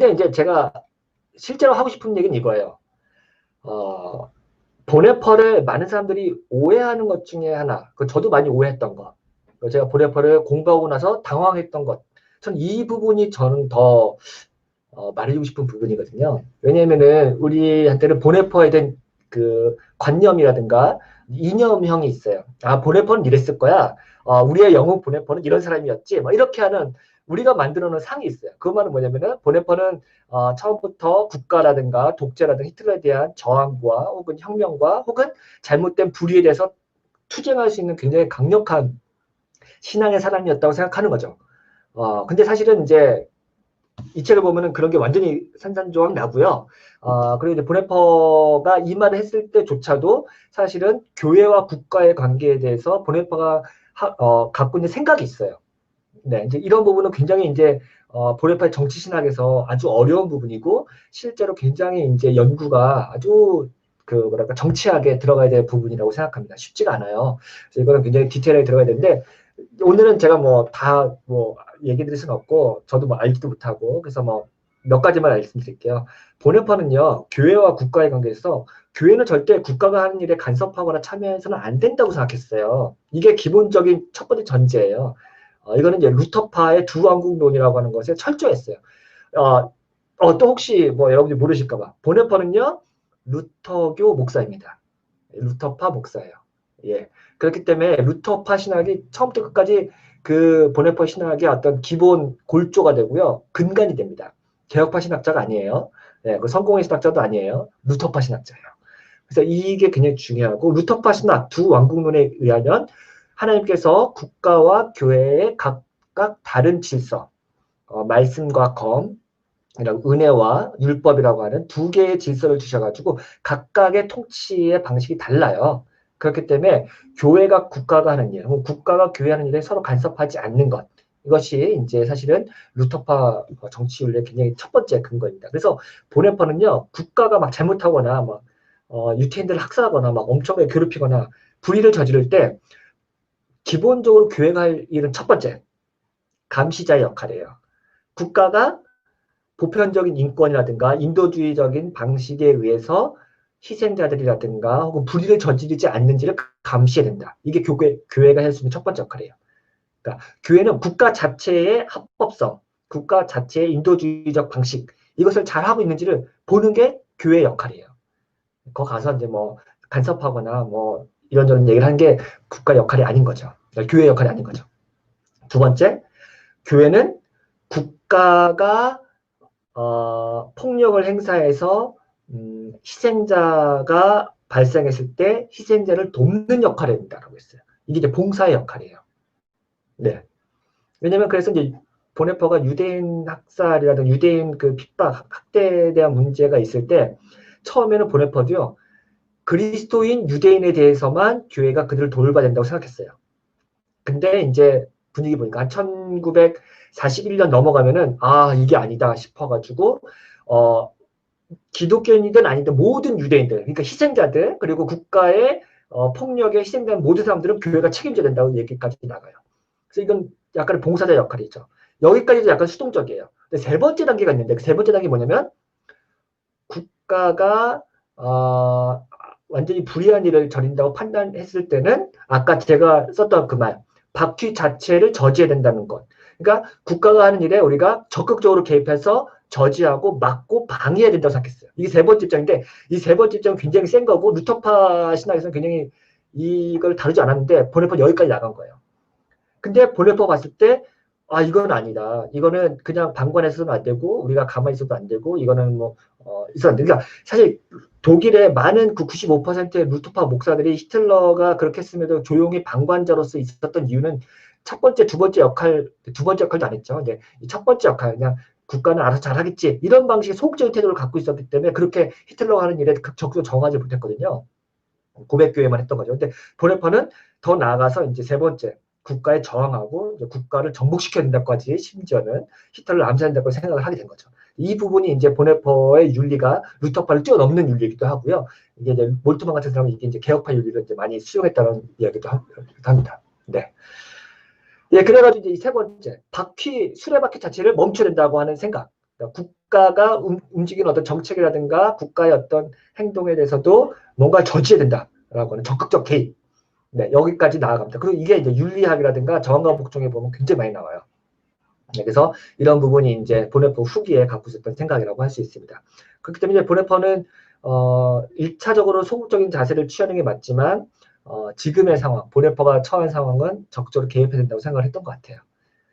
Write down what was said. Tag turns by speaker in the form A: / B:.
A: 근데 이제 제가 실제로 하고 싶은 얘기는 이거예요. 어, 보네퍼를 많은 사람들이 오해하는 것 중에 하나, 그 저도 많이 오해했던 거. 그 제가 보네퍼를 공부하고 나서 당황했던 것. 전 이 부분이 저는 더 어, 말해주고 싶은 부분이거든요. 왜냐면은 우리한테는 보네퍼에 대한 그 관념이라든가 이념형이 있어요. 아, 보네퍼는 이랬을 거야. 어, 우리의 영웅 보네퍼는 이런 사람이었지. 막 이렇게 하는 우리가 만들어 놓은 상이 있어요. 그 말은 뭐냐면은 보네퍼는 어, 처음부터 국가라든가 독재라든가 히틀러에 대한 저항과 혹은 혁명과 혹은 잘못된 불의에 대해서 투쟁할 수 있는 굉장히 강력한 신앙의 사람이었다고 생각하는 거죠. 어, 근데 사실은 이제 이 책을 보면은 그런 게 완전히 산산조각 나고요. 어, 그리고 이제 보네퍼가 이 말을 했을 때조차도 사실은 교회와 국가의 관계에 대해서 보네퍼가 하, 어, 갖고 있는 생각이 있어요. 네, 이제 이런 부분은 굉장히 이제 어, 보네파의 정치 신학에서 아주 어려운 부분이고 실제로 굉장히 이제 연구가 아주 그 뭐랄까 정치학에 들어가야 될 부분이라고 생각합니다. 쉽지가 않아요. 그래서 이거는 굉장히 디테일하게 들어가야 되는데 오늘은 제가 뭐다뭐 얘기 드릴 수는 없고 저도 뭐 알지도 못하고 그래서 뭐 몇 가지만 말씀드릴게요. 보네파는요 교회와 국가의 관계에서 교회는 절대 국가가 하는 일에 간섭하거나 참여해서는 안 된다고 생각했어요. 이게 기본적인 첫 번째 전제예요. 어, 이거는 이제 루터파의 두 왕국론이라고 하는 것에 철저했어요. 어, 어, 또 혹시 뭐 여러분들이 모르실까봐 보네퍼는요 루터교 목사입니다. 루터파 목사예요. 예. 그렇기 때문에 루터파 신학이 처음부터 끝까지 그 보네퍼 신학의 어떤 기본 골조가 되고요. 근간이 됩니다. 개혁파 신학자가 아니에요. 예, 그 성공의 신학자도 아니에요. 루터파 신학자예요. 그래서 이게 굉장히 중요하고 루터파 신학 두 왕국론에 의하면 하나님께서 국가와 교회의 각각 다른 질서, 어, 말씀과 검, 은혜와 율법이라고 하는 두 개의 질서를 주셔가지고 각각의 통치의 방식이 달라요. 그렇기 때문에 교회가 국가가 하는 일, 국가가 교회 하는 일에 서로 간섭하지 않는 것. 이것이 이제 사실은 루터파 정치윤리의 굉장히 첫 번째 근거입니다. 그래서 보네퍼는요, 국가가 막 잘못하거나 막 어, 유태인들을 학살하거나 막 엄청나게 괴롭히거나 불의를 저지를 때 기본적으로 교회가 할 일은 첫 번째 감시자의 역할이에요. 국가가 보편적인 인권이라든가 인도주의적인 방식에 의해서 희생자들이라든가 혹은 불의를 저지르지 않는지를 감시해야 된다. 이게 교회, 교회가 할 수 있는 첫 번째 역할이에요. 그러니까 교회는 국가 자체의 합법성, 국가 자체의 인도주의적 방식 이것을 잘 하고 있는지를 보는 게 교회의 역할이에요. 거 가서 이제 뭐 간섭하거나 뭐 이런저런 얘기를 하는 게 국가 역할이 아닌 거죠. 그러니까 교회 역할이 아닌 거죠. 두 번째, 교회는 국가가 어, 폭력을 행사해서 음, 희생자가 발생했을 때 희생자를 돕는 역할을 한다라고 했어요. 이게 이제 봉사의 역할이에요. 네. 왜냐면 그래서 이제 보네퍼가 유대인 학살이라든 유대인 그 핍박, 학대에 대한 문제가 있을 때 처음에는 보네퍼도요, 그리스도인 유대인에 대해서만 교회가 그들을 돌봐야 된다고 생각했어요. 근데 이제 분위기 보니까 한 1941년 넘어가면은 아 이게 아니다 싶어가지고 어 기독교인이든 아니든 모든 유대인들 그러니까 희생자들 그리고 국가의 어, 폭력에 희생된 모든 사람들은 교회가 책임져야 된다고 얘기까지 나가요. 그래서 이건 약간의 봉사자 역할이죠. 여기까지도 약간 수동적이에요. 근데 세 번째 단계가 있는데 그 세 번째 단계 뭐냐면 국가가 어, 완전히 불의한 일을 저린다고 판단했을 때는 아까 제가 썼던 그 말, 바퀴 자체를 저지해야 된다는 것. 그러니까 국가가 하는 일에 우리가 적극적으로 개입해서 저지하고 막고 방해해야 된다고 생각했어요. 이게 세 번째 입장인데 이 세 번째 입장은 굉장히 센 거고 루터파 신학에서는 굉장히 이걸 다루지 않았는데 보네퍼 여기까지 나간 거예요. 근데 보네퍼 봤을 때 아 이건 아니다. 이거는 그냥 방관해서는 안 되고 우리가 가만히 있어도 안 되고 이거는 뭐 어, 돼. 그러니까 사실 독일의 많은 그 95%의 루터파 목사들이 히틀러가 그렇게 했음에도 조용히 방관자로서 있었던 이유는 첫 번째, 두 번째 역할, 두 번째 역할도 안 했죠. 이제 첫 번째 역할, 그냥 국가는 알아서 잘하겠지. 이런 방식의 소극적인 태도를 갖고 있었기 때문에 그렇게 히틀러가 하는 일에 적극적으로 정하지 못했거든요. 고백교회만 했던 거죠. 근데 보네퍼는 더 나아가서 이제 세 번째, 국가에 저항하고 국가를 정복시켜야 된다까지 심지어는 히틀러를 암살한다고 생각을 하게 된 거죠. 이 부분이 이제 보네퍼의 윤리가 루터파를 뛰어넘는 윤리이기도 하고요. 이게 이제 몰트만 같은 사람은 이게 이제 개혁파 윤리를 이제 많이 수용했다는 이야기도 합니다. 네. 예, 그래가지고 이제 이 세 번째, 바퀴, 수레바퀴 자체를 멈춰야 된다고 하는 생각. 그러니까 국가가 움, 움직이는 어떤 정책이라든가 국가의 어떤 행동에 대해서도 뭔가 저지해야 된다라고 하는 적극적 개입. 네, 여기까지 나아갑니다. 그리고 이게 이제 윤리학이라든가 정황과 복종에 보면 굉장히 많이 나와요. 네, 그래서 이런 부분이 이제 보네퍼 후기에 갖고 있었던 생각이라고 할 수 있습니다. 그렇기 때문에 보네퍼는 어, 1차적으로 소극적인 자세를 취하는 게 맞지만 어, 지금의 상황, 보네퍼가 처한 상황은 적극적으로 개입해야 된다고 생각을 했던 것 같아요.